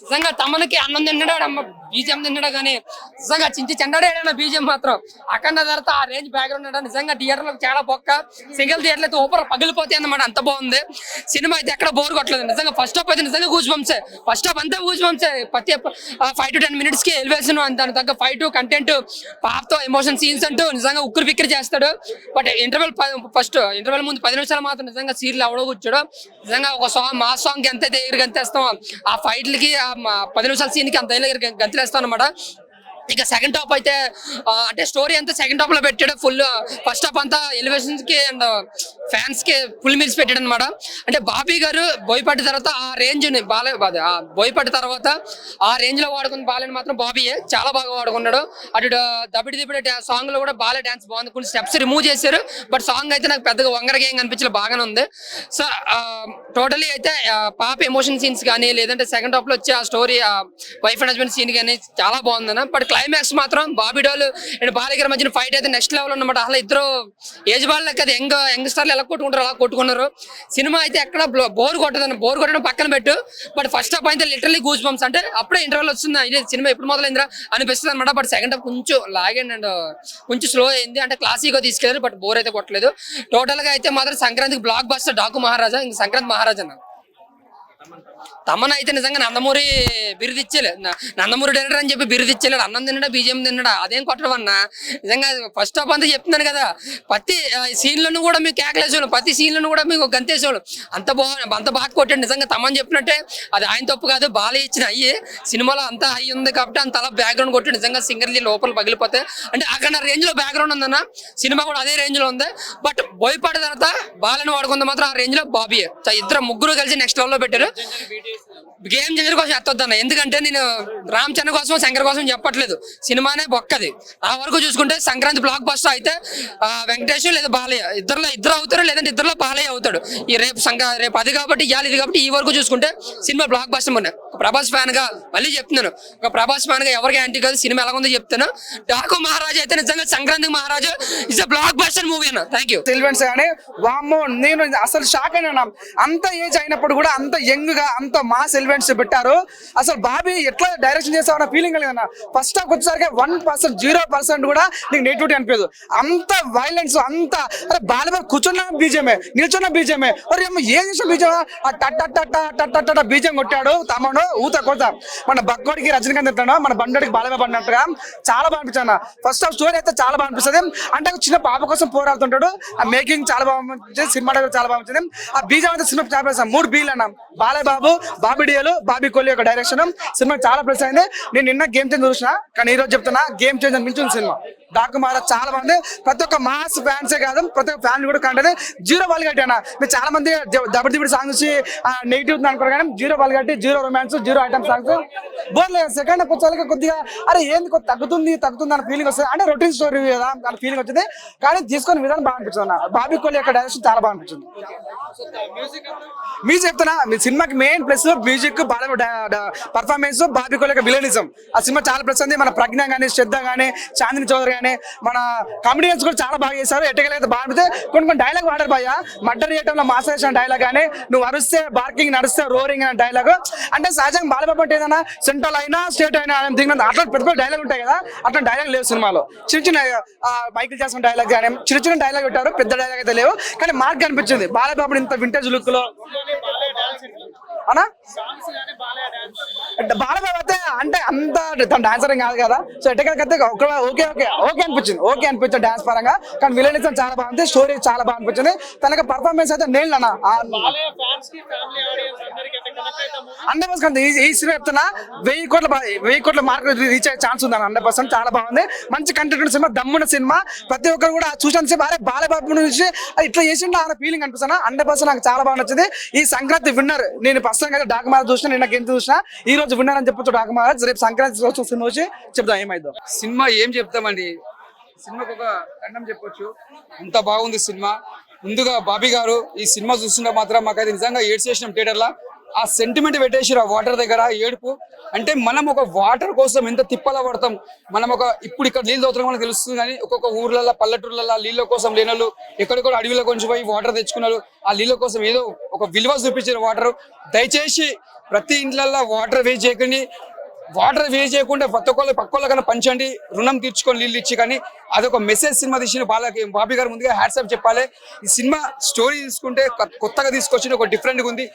నిజంగా తమనికి అన్నం తిన్నాడు అమ్మ బీజం తిన్నాడు కానీ నిజంగా చించి చెండాడేడన్న బీజం మాత్రం. అఖండ తర్వాత ఆ రేంజ్ బ్యాక్గ్రౌండ్ ఉన్నాడు. నిజంగా థియేటర్లో చాలా పొక్క సింగిల్ థియేటర్ అయితే ఊపర్ పగిలిపోతాయి అన్నమాట. అంత బాగుంది. సినిమా అయితే ఎక్కడ బోర్ కొట్టలేదు. నిజంగా ఫస్ట్ హాఫ్ అయితే నిజంగా గూజ్ బంప్సే ఫస్ట్ హాఫ్ అంతా గూజ్ బంప్సే ప్రతి ఫైవ్ టు టెన్ మినిట్స్కి ఎలివేషన్ దాని తగ్గ ఫైవ్ టు కంటెంట్ పాపతో ఎమోషన్ సీన్స్ అంటూ నిజంగా ఉక్కురు పిక్కరి చేస్తాడు. బట్ ఇంటర్వెల్ ఫస్ట్ ఇంటర్వెల్ ముందు పది నిమిషాలు మాత్రం నిజంగా సీరియల్ ఎవడో కూర్చోడు. నిజంగా ఒక సాంగ్ మా సాంగ్ ఎంత దగ్గర గంతేస్తాం ఆ ఫైట్లకి పది నిమిషాల సీన్కి అంత దగ్గర గంతులేస్తాం అనమాట ఇక సెకండ్ టాప్ అయితే అంటే స్టోరీ అంతా సెకండ్ టాప్లో పెట్టాడు ఫుల్ ఫస్ట్ టాప్ అంతా ఎలివేషన్స్కి అండ్ ఫ్యాన్స్కి ఫుల్ మీల్స్ పెట్టాడు అనమాట అంటే బాబీ గారు బోయపాటి తర్వాత ఆ రేంజ్ బాలే బాధ బోయపాటి తర్వాత ఆ రేంజ్లో వాడుకున్న బాలని మాత్రం బాబీయే. చాలా బాగా వాడుకున్నాడు. అటు దబిడి దిబిడి సాంగ్లో కూడా బాలే డాన్స్ బాగుంది. కొన్ని స్టెప్స్ రిమూవ్ చేశారు. బట్ సాంగ్ అయితే నాకు పెద్దగా వంగరగా ఏం కనిపించలేదు బాగానే ఉంది. సో టోటలీ అయితే పాప ఎమోషన్ సీన్స్ కానీ లేదంటే సెకండ్ టాప్లో వచ్చే ఆ story wife and husband scene కానీ చాలా బాగుందన్న. బట్ క్లైమాక్స్ మాత్రం బాబీ డోల్ అండ్ బాలికర్ మధ్యన ఫైట్ అయితే నెక్స్ట్ లెవెల్ ఉన్నమాట అసలు ఇద్దరు ఏజ్ బాల్ లెక్క అది యంగ్ యంగ్స్టర్లు ఎలా కొట్టుకుంటారు అలా కొట్టుకున్నారు. సినిమా అయితే ఎక్కడ బోర్ కొట్టదని బోర్ కొట్టడం పక్కన పెట్టు. బట్ ఫస్ట్ హాఫ్ అయితే లిటరలీ గూజ్ బంప్స్ అంటే అప్పుడే ఇంటర్వెల్ వస్తుంది. ఇది సినిమా ఎప్పుడు మొదలైందిరా అనిపిస్తుంది అనమాట బట్ సెకండ్ హాఫ్ కొంచెం లాగండి అండ్ కొంచెం స్లో అయింది. అంటే క్లాసిక్గా తీసుకెళ్ళారు బట్ బోర్ అయితే కొట్టలేదు. టోటల్గా అయితే మాత్రం సంక్రాంతికి బ్లాక్ బస్టర్ డాకు మహారాజా. ఇంక సంక్రాంతి మహారాజా నాకు తమన్ అయితే నిజంగా నందమూరి బిరుది నందమూరి డైరెక్టర్ అని చెప్పి బిరుదు అన్నం తిన్నాడా బీజం తిన్నాడా అదేం కొట్టడం అన్న నిజంగా ఫస్ట్ ఆఫ్ అంతా చెప్తున్నాను కదా. ప్రతి సీన్లను కూడా మీకు కేకలేసేవాళ్ళు ప్రతి సీన్లను కూడా మీకు గంతేసేవాళ్ళు. అంత బాగు అంత బాగా కొట్టాడు. నిజంగా తమన్ చెప్పినట్టే అది ఆయన తప్పు కాదు బాలయ్య ఇచ్చిన అయ్యి. సినిమాలో అంత హై ఉంది కాబట్టి అంత అలా బ్యాక్గ్రౌండ్ కొట్టి నిజంగా సింగర్లీ లోపల పగిలిపోతే అంటే అక్కడ రేంజ్లో బ్యాక్గ్రౌండ్ ఉందన్న సినిమా కూడా అదే రేంజ్లో ఉంది. బట్ బోయపాటి తర్వాత బాలని వాడుకుంది మాత్రం ఆ రేంజ్లో బాబీ ఇద్దరు ముగ్గురు కలిసి నెక్స్ట్ లెవెల్లో పెట్టారు. గేమ్ చేంజర్ కోసం ఎత్తొద్దన్న. ఎందుకంటే నేను రామ్ చరణ్ కోసం శంకర్ కోసం చెప్పట్లేదు. సినిమానే బొక్కది. ఆ వరకు చూసుకుంటే సంక్రాంతి బ్లాక్ బస్టర్ అయితే వెంకటేష్ లేదా బాలయ్య. ఇద్దరులో ఇద్దరు అవుతారు లేదంటే ఇద్దరులో బాలయ్య అవుతాడు. ఈ రేపు సంక రేపు అది కాబట్టి ఇవాళ ఇది కాబట్టి ఈ వరకు చూసుకుంటే సినిమా బ్లాక్ బస్టర్ ఉన్నాయి ప్రభాస్ ఫ్యాన్గా మళ్ళీ చెప్తున్నాను. ఒక ప్రభాస్ ఫ్యాన్గా ఎవరికి యాంటీ కాదు సినిమా ఎలా ఉందో చెప్తాను డాకు మహారాజు అయితే నిజంగా Sankranti Maharaju is blockbuster movie అన్న. థ్యాంక్ యూ సిల్వెన్స్ కానీ వామ్మో నేను అసలు షాక్ అయినా అంత ఏజ్ అయినప్పుడు కూడా అంత యంగ్గా అంత మా సిల్వెన్స్ పెట్టారు. అసలు బాబీ ఎట్లా డైరెక్షన్ చేస్తామన్న ఫీలింగ్ కలిగిందన్న ఫస్ట్ హాఫ్ వచ్చేసరికి వన్ పర్సెంట్ జీరో పర్సెంట్ కూడా నీకు నెగిటివిటీ అనిపించదు. అంత వైలెన్స్ అంత అరే బాలబాబు కూర్చున్న బీజమే నిల్చున్న బీజమే. అరే ఏం చేసిన బీజం ఆ టట్ టట్ టట్ టట్ టట్ టట్ బీజం కొట్టాడు తమను ఊత కొడతా. మన బక్కోడికి రజనీకాంత్ ఎత్తాడు మన బండోడికి బాలమే పడినట్టుగా చాలా బాగా అనిపించాను ఫస్ట్ ఆఫ్ స్టోరీ అయితే చాలా బాగా అనిపిస్తుంది. అంటే చిన్న పాప కోసం పోరాడుతుంటాడు. ఆ మేకింగ్ చాలా బాగా సినిమా చాలా బాగా అనిపించింది. ఆ బీజం అయితే సినిమా చాలా మూడు బీలు అన్నాం. బాలయ్య బాబు బాబీ డియలు బాబీ కోహ్లీ యొక్క డైరెక్షన్ సినిమా చాలా ప్లస్ అయింది. నేను నిన్న గేమ్ చేంజ్ చూసిన. కానీ ఈ రోజు చెప్తున్నా గేమ్ చేంజ్ మించింది సినిమా. డాక్ మహారాజ్ చాలా బాగుంది ప్రతి ఒక్క మాస్ ఫ్యాన్సే కాదు ప్రతి ఒక్క ఫ్యాన్ కూడా కంటే జీరో బాల్ అన్న. మీరు చాలా మంది దబడి దిబడి సాంగ్స్ చూసి నెగిటివ్ అనుకోరు కానీ జీరో బాల్ కట్టి zero romance zero item songs బోర్లేదు second వచ్చేసరికి కొద్దిగా అరే ఏంది కొద్ది తగ్గుతుంది తగ్గుతుంది అన్న ఫీలింగ్ వస్తుంది. అంటే రొటీన్ స్టోరీ కదా అన్న ఫీలింగ్ వచ్చింది. కానీ తీసుకొని విధానం బాగా అనిపించింది అన్న. బాబీ కోహ్లీ యొక్క డైరెక్షన్ చాలా బాగా అనిపించింది. మ్యూజిక్ చెప్తున్నా మీ సినిమాకి main plus music performance Bobby Kohli యొక్క విలనిజం ఆ సినిమా చాలా ప్లస్ ఉంది మన ప్రజ్ఞ కానీ శ్రద్ధ కానీ చాందిని చౌదరి కానీ మన కామెడియన్స్ కూడా చాలా బాగా చేశారు. ఎట్టగలైతే బాగా అనిపిస్తే కొన్ని కొన్ని డైలాగ్ వాడారు భయ్య. మర్డర్ చేయటంలో మాసేసిన డైలాగ్ కానీ నువ్వు అరుస్తే బార్కింగ్ నడిస్తే రోరింగ్ అనే డైలాగ్ అంటే సహజంగా బాలబాబు అంటే ఏదైనా సెంట్రల్ అయినా స్టేట్ అయినా దిగిన అట్లా పెద్ద పెద్ద డైలాగ్ ఉంటాయి కదా. అట్లా డైలాగ్ లేవు సినిమాలో. చిన్న చిన్న ఆ, మైకిల్ జాక్సన్ డైలాగ్ కానీ చిన్న చిన్న డైలాగ్ పెట్టారు. పెద్ద డైలాగ్ అయితే లేవు. కానీ మార్క్ అనిపించింది. బాలబాబు ఇంత వింటేజ్ లుక్లో. అనా? బాలబాబు అయితే అంటే అంత తన డాన్సర్ కాదు కదా. సో ఎట్టకైతే ఒక ఓకే ఓకే ఓకే అనిపించింది. ఓకే అనిపించింది డాన్స్ పరంగా. కానీ విలనిజం చాలా బాగుంది స్టోరీ చాలా బాగా అనిపించింది. తనకి పర్ఫార్మెన్స్ అయితే నేను అన్న. హండ్రెడ్ పర్సెంట్ ఈ సినిమా చెప్తున్నా వెయ్యి కోట్ల వెయ్యి కోట్ల మార్క్ రీచ్ అయ్యే ఛాన్స్ ఉంది హండ్రెడ్ పర్సెంట్ చాలా బాగుంది మంచి కంటెంట్ ఉన్న సినిమా దమ్మున్న సినిమా. ప్రతి ఒక్కరు కూడా చూసిన సినిమా అరే బాలబాబు నుంచి "అరే, ఇట్లా చేసిండు అన్న ఫీలింగ్ అనిపిస్తున్నా. హండ్రెడ్ పర్సెంట్ నాకు చాలా బాగా నచ్చింది. ఈ సంక్రాంతి విన్నర్ నేను ప్రస్తుతం అయితే డాక్ మహారాజ్ చూసిన నిన్న గేమ్ చూసిన ఈ రోజు విన్నర్ అని చెప్పొచ్చు డాక్ మహారాజ్ రేపు సంక్రాంతి రోజు సినిమా వచ్చి చెప్దాం ఏమైందో. సినిమా ఏం చెప్తామండి? సినిమాకు ఒక దండం చెప్పొచ్చు. అంత బాగుంది సినిమా. ముందుగా బాబీ గారు ఈ సినిమా చూస్తుంటే మాత్రం మాకైతే నిజంగా ఏడ్స్ చేసినాం థియేటర్లో ఆ సెంటిమెంట్ పెట్టేసి ఆ వాటర్ దగ్గర ఏడుపు. అంటే మనం ఒక వాటర్ కోసం ఎంత తిప్పల పడతాం? మనం ఒక ఇప్పుడు ఇక్కడ నీళ్ళు తోతడం మనకు తెలుస్తుంది కానీ ఒక్కొక్క ఊర్లలో పల్లెటూర్లలో నీళ్ళ కోసం లేనోళ్ళు ఎక్కడికో అడవిలో కొంచెం పోయి వాటర్ తెచ్చుకున్నారు. ఆ నీళ్ళ కోసం ఏదో ఒక విలువ చూపించారు వాటర్ దయచేసి ప్రతి ఇంట్లల్లో వాటర్ వేస్ట్ చేయకండి. వాటర్ వేస్ట్ చేయకుండా ప్రతి ఒక్కళ్ళు కన్నా పంచండి రుణం తీర్చుకొని నీళ్ళు ఇచ్చి కానీ అదొక మెసేజ్ సినిమా తీసిన బాలకి బాబీ గారు ముందుగా హ్యాట్సాప్ చెప్పాలి. ఈ సినిమా స్టోరీ తీసుకుంటే కొత్తగా తీసుకొచ్చిన ఒక డిఫరెంట్గా ఉంది.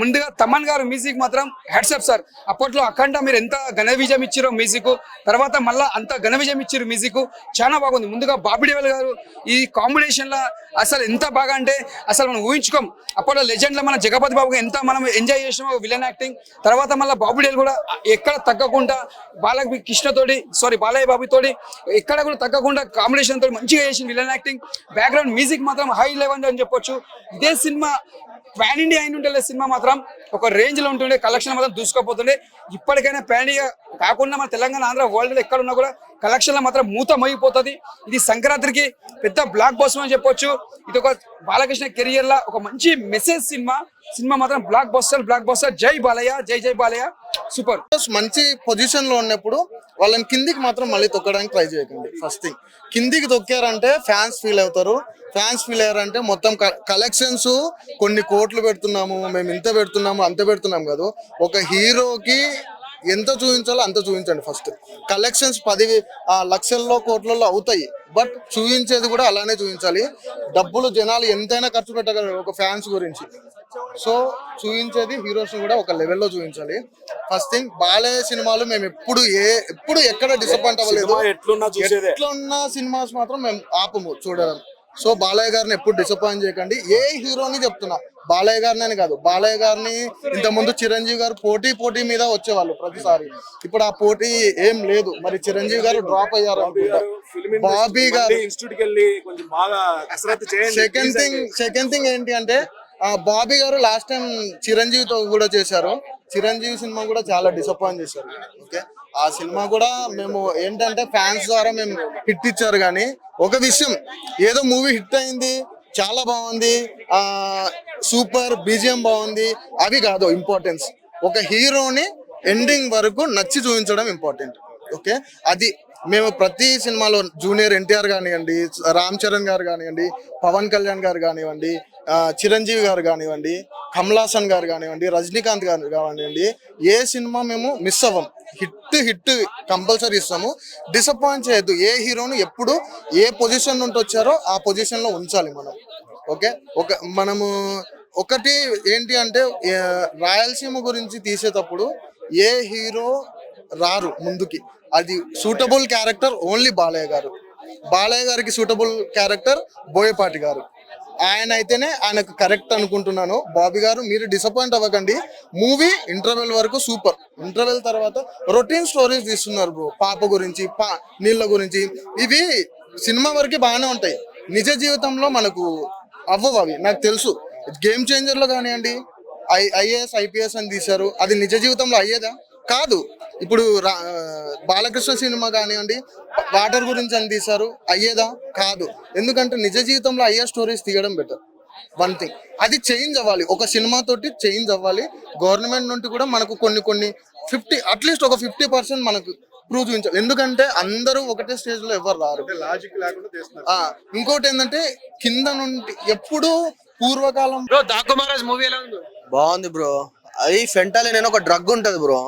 ముందుగా తమన్ గారు మ్యూజిక్ మాత్రం హ్యాట్సాప్ సార్ అప్పట్లో అఖండ మీరు ఎంత ఘన విజయం ఇచ్చారో మ్యూజిక్. తర్వాత మళ్ళా అంత ఘన విజయం ఇచ్చారు మ్యూజిక్. చాలా బాగుంది. ముందుగా బాబిడేవల్ గారు ఈ కాంబినేషన్లో అసలు ఎంత బాగా అంటే అసలు మనం ఊహించుకోం. అప్పట్లో లెజెండ్లో మన జగపతి బాబు ఎంత మనం ఎంజాయ్ చేసినామో విలన్ యాక్టింగ్ తర్వాత మళ్ళీ బాబుడేల్ కూడా ఎక్కడ తగ్గకుండా బాల కృష్ణతోటి సారీ బాలయ్య బాబుతోటి ఎక్కడ కూడా తగ్గకుండా కాంబినేషన్ తోటి మంచిగా చేసిన విలన్ యాక్టింగ్ బ్యాక్గ్రౌండ్ మ్యూజిక్ మాత్రం హై లెవెల్ అని చెప్పొచ్చు. ఇదే సినిమా పాన్ ఇండియా అయిన ఉంటే సినిమా మాత్రం ఒక రేంజ్లో ఉంటుండే కలెక్షన్ మాత్రం దూసుకోపోతుండే. ఇప్పటికైనా పాన్ ఇండియా కాకుండా మన తెలంగాణ ఆంధ్ర వరల్డ్లో ఎక్కడ ఉన్నా కూడా కలెక్షన్లో మాత్రం మూత మోగిపోతుంది ఇది సంక్రాంతికి పెద్ద బ్లాక్ బస్టర్ అని చెప్పొచ్చు. ఇది ఒక బాలకృష్ణ కెరియర్ లా ఒక మంచి మెసేజ్ సినిమా. సినిమా మాత్రం బ్లాక్ బస్టర్ బ్లాక్ బస్టర్ జై బాలయ్య జై జై బాలయ్య. సూపర్ మంచి పొజిషన్లో ఉన్నప్పుడు వాళ్ళని కిందికి మాత్రం మళ్ళీ తొక్కడానికి ట్రై చేయకండి. ఫస్ట్ థింగ్ కిందికి తొక్కారంటే ఫ్యాన్స్ ఫీల్ అవుతారు. ఫ్యాన్స్ ఫీల్ అయ్యారంటే మొత్తం కలెక్షన్స్ కొన్ని కోట్లు పెడుతున్నాము మేము ఇంత పెడుతున్నాము అంత పెడుతున్నాం కాదు. ఒక హీరోకి ఎంత చూపించాలో అంత చూపించండి ఫస్ట్ కలెక్షన్స్ పది ఆ, లక్షల్లో కోట్లలో అవుతాయి. బట్ చూపించేది కూడా అలానే చూపించాలి. డబ్బులు జనాలు ఎంతైనా ఖర్చు పెట్టగలరు ఒక ఫ్యాన్స్ గురించి. సో చూపించేది హీరోస్ కూడా ఒక లెవెల్లో చూపించాలి. ఫస్ట్ థింగ్ బాలయ్య సినిమాలు మేము ఎప్పుడు ఏ ఎప్పుడు ఎక్కడ డిసప్పాయింట్ అవ్వలేదు. ఎట్లున్నా సినిమాస్ మాత్రం మేము ఆపము చూడడం. సో బాలయ్య గారిని ఎప్పుడు డిసప్పాయింట్ చేయకండి. ఏ హీరోని చెప్తున్నా బాలయ్య గారిని అని కాదు. బాలయ్య గారిని ఇంతకుముందు చిరంజీవి గారు పోటీ పోటీ మీద వచ్చేవాళ్ళు ప్రతిసారి. ఇప్పుడు ఆ పోటీ ఏం లేదు. మరి చిరంజీవి గారు డ్రాప్ అయ్యారు అనుకుంటా. బాబీ గారు సెకండ్ థింగ్. సెకండ్ థింగ్ ఏంటి అంటే బాబీ గారు లాస్ట్ టైం చిరంజీవితో కూడా చేశారు. చిరంజీవి సినిమా కూడా చాలా డిసప్పాయింట్ చేశారు. ఓకే? ఆ సినిమా కూడా మేము ఏంటంటే ఫ్యాన్స్ ద్వారా మేము హిట్ ఇచ్చారు కానీ ఒక విషయం ఏదో మూవీ హిట్ అయింది చాలా బాగుంది ఆ సూపర్ బీజిఎం బాగుంది అవి కాదు ఇంపార్టెన్స్ ఒక హీరోని ఎండింగ్ వరకు నచ్చి చూపించడం ఇంపార్టెంట్ ఓకే? అది మేము ప్రతి సినిమాలో జూనియర్ ఎన్టీఆర్ కానివ్వండి రామ్ చరణ్ గారు కానివ్వండి పవన్ కళ్యాణ్ గారు కానివ్వండి చిరంజీవి గారు కానివ్వండి కమలాసన్ గారు కానివ్వండి రజనీకాంత్ గారు కానివ్వండి ఏ సినిమా మేము మిస్ అవ్వం. హిట్ హిట్ కంపల్సరీ ఇస్తాము. డిసప్పాయింట్ చేయొద్దు. ఏ హీరోను ఎప్పుడు ఏ పొజిషన్ నుండి వచ్చారో ఆ పొజిషన్లో ఉంచాలి మనం. ఓకే? ఒక మనము ఒకటి ఏంటి అంటే రాయలసీమ గురించి తీసేటప్పుడు ఏ హీరో రారు ముందుకి? అది సూటబుల్ క్యారెక్టర్ ఓన్లీ బాలయ్య గారు. బాలయ్య గారికి సూటబుల్ క్యారెక్టర్ బోయపాటి గారు. ఆయన అయితేనే ఆయనకు కరెక్ట్ అనుకుంటున్నాను. బాబీ గారు మీరు డిసప్పాయింట్ అవ్వకండి. మూవీ ఇంటర్వెల్ వరకు సూపర్ ఇంటర్వెల్ తర్వాత రొటీన్ స్టోరీస్ తీస్తున్నారు బ్రో పాప గురించి పా నీళ్ళ గురించి. ఇవి సినిమా వరకు బాగానే ఉంటాయి. నిజ జీవితంలో మనకు అవ్వవు అవి. నాకు తెలుసు. గేమ్ చేంజర్లో కానివ్వండి ఐ ఐఏఎస్ ఐపీఎస్ అని తీశారు. అది నిజ జీవితంలో అయ్యేదా? కాదు. ఇప్పుడు బాలకృష్ణ సినిమా కానివ్వండి వాటర్ గురించి అని తీశారు అయ్యేదా? కాదు. ఎందుకంటే నిజ జీవితంలో అయ్యే స్టోరీస్ తీయడం బెటర్ వన్ థింగ్ అది చేంజ్ అవ్వాలి. ఒక సినిమా తోటి చేంజ్ అవ్వాలి. గవర్నమెంట్ నుండి కూడా మనకు కొన్ని కొన్ని ఫిఫ్టీ అట్లీస్ట్ ఒక ఫిఫ్టీ పర్సెంట్ మనకు ప్రూవ్ చూపించాలి. ఎందుకంటే అందరూ ఒకటే స్టేజ్లో ఎవరు రారు. లాజిక్ లేకుండా చేస్తున్నారు. ఆ, ఇంకోటి ఏంటంటే కింద నుండి ఎప్పుడు పూర్వకాలం బ్రో దాకు మహారాజ్ మూవీ ఎలా ఉంది? బాగుంది బ్రో అది ఫెంటాలి నేను ఒక డ్రగ్ ఉంటది బ్రో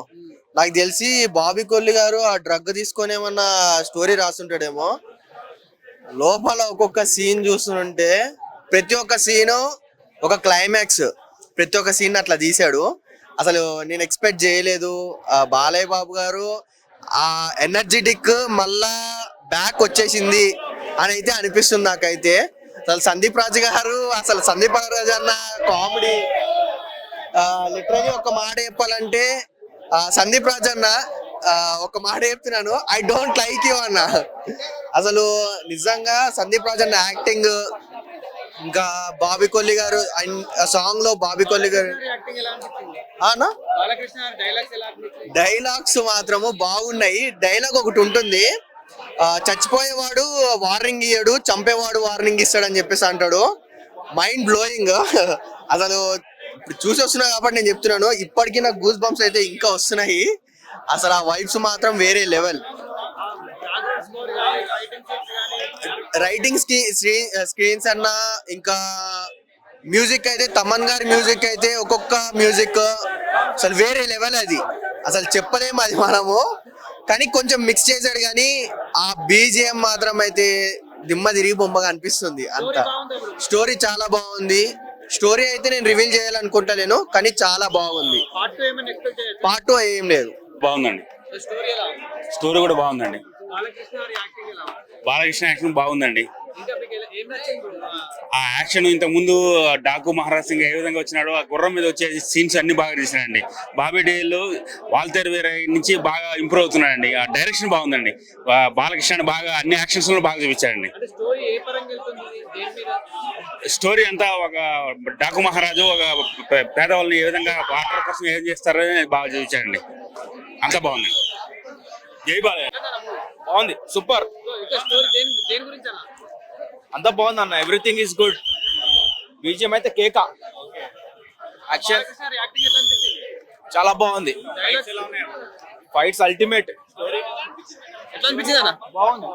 నాకు తెలిసి బాబీ కొల్లి గారు ఆ డ్రగ్ తీసుకొని ఏమన్నా స్టోరీ రాస్తుంటాడేమో లోపల ఒక్కొక్క సీన్ చూస్తుంటే ప్రతి ఒక్క సీను ఒక క్లైమాక్స్ ప్రతి ఒక్క సీన్ అట్లా తీశాడు. అసలు నేను ఎక్స్పెక్ట్ చేయలేదు. ఆ బాలయ్య బాబు గారు ఆ ఎనర్జెటిక్ మళ్ళా బ్యాక్ వచ్చేసింది అని అయితే అనిపిస్తుంది నాకైతే. అసలు సందీప్ రాజు గారు అసలు సందీప్ రాజు అన్న కామెడీ లిటరలీ ఒక మాట చెప్పాలంటే సందీప్ రాజ్ అన్న ఒక మాట చెప్తున్నాను. ఐ డోంట్ లైక్ యూ అన్న. అసలు నిజంగా సందీప్ రాజ్ అన్న యాక్టింగ్ ఇంకా బాబీ కొల్లి గారు సాంగ్లో బాబీ కొల్లి గారు డైలాగ్స్ మాత్రము బాగున్నాయి. డైలాగ్ ఒకటి ఉంటుంది. చచ్చిపోయేవాడు వార్నింగ్ ఇయ్యాడు చంపేవాడు వార్నింగ్ ఇస్తాడని చెప్పేసి అంటాడు. మైండ్ బ్లోయింగ్ అసలు ఇప్పుడు చూసి వస్తున్నా కాబట్టి నేను చెప్తున్నాను ఇప్పటికీ నాకు గూస్ బంప్స్ అయితే ఇంకా వస్తున్నాయి. అసలు ఆ వైబ్స్ మాత్రం వేరే లెవెల్ రైటింగ్ స్క్రీన్ స్క్రీన్స్ అన్న ఇంకా మ్యూజిక్ అయితే తమన్ గారి మ్యూజిక్ అయితే ఒక్కొక్క మ్యూజిక్ అసలు వేరే లెవెల్ అది. అసలు చెప్పలేము అది మనము. కానీ కొంచెం మిక్స్ చేశాడు కానీ ఆ బీజిఎం మాత్రం అయితే దిమ్మ తిరిగి బొమ్మగా అనిపిస్తుంది అంత. స్టోరీ చాలా బాగుంది. స్టోరీ అయితే నేను రివీల్ చేయాలనుకుంటలేను కానీ చాలా బాగుంది. పార్ట్ టూ ఏం లేదు. బాగుందండి? స్టోరీ కూడా బాగుందండి. బాలకృష్ణ యాక్షన్ బాగుందండి? ఆ, యాక్షన్ ఇంతకు ముందు డాకు మహారాజ్ సింగ్ ఏ విధంగా వచ్చినాడో ఆ గుర్రం మీద వచ్చే సీన్స్ అన్ని బాగా తీసినాడండి. బాబీ డేలో వాల్తేరు వేరే నుంచి బాగా ఇంప్రూవ్ అవుతున్నాడండి. ఆ డైరెక్షన్ బాగుందండి. బాలకృష్ణ బాగా అన్ని యాక్షన్స్లో బాగా చూపించాడండి. స్టోరీ అంతా ఒక డాకు మహారాజు ఒక పేదవాళ్ళని ఏ విధంగా వాటర్ కోసం ఏం చేస్తారో బాగా చూపించాడండి. అంత బాగుందండి. జై బాలయ్య. బాగుంది. సూపర్. సో ఇంకా స్టోరీ దేని దేని గురించి అలా అంతా బాగుంది అన్న. ఎవ్రీథింగ్ ఈస్ గుడ్ బీజిఎం అయితే కేక. యాక్షన్ చాలా బాగుంది. డైలాగ్స్ ఫైట్స్ అల్టిమేట్ బాగుంది.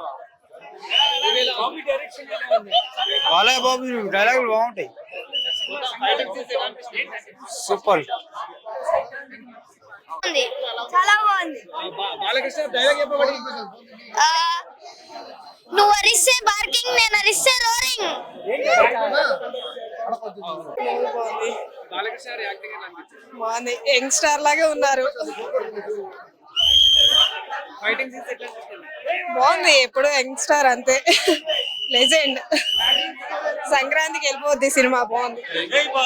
బాలయ్య బాబు డైలాగులు బాగుంటాయి. సూపర్ ఉంది చాలా బాగుంది. బా- బాలకృష్ణ డైలాగ్ చెప్పబడి ఆ, నువ్వు అరిస్తే బార్కింగ్ నేను అరిస్తే రోరింగ్ బాగుంది. యంగ్స్టార్ లాగే ఉన్నారు. బాగుంది. ఎప్పుడు యంగ్స్టార్ అంతే. లెజెండ్ సంక్రాంతికి వెళ్ళిపోద్ది సినిమా. బాగుంది.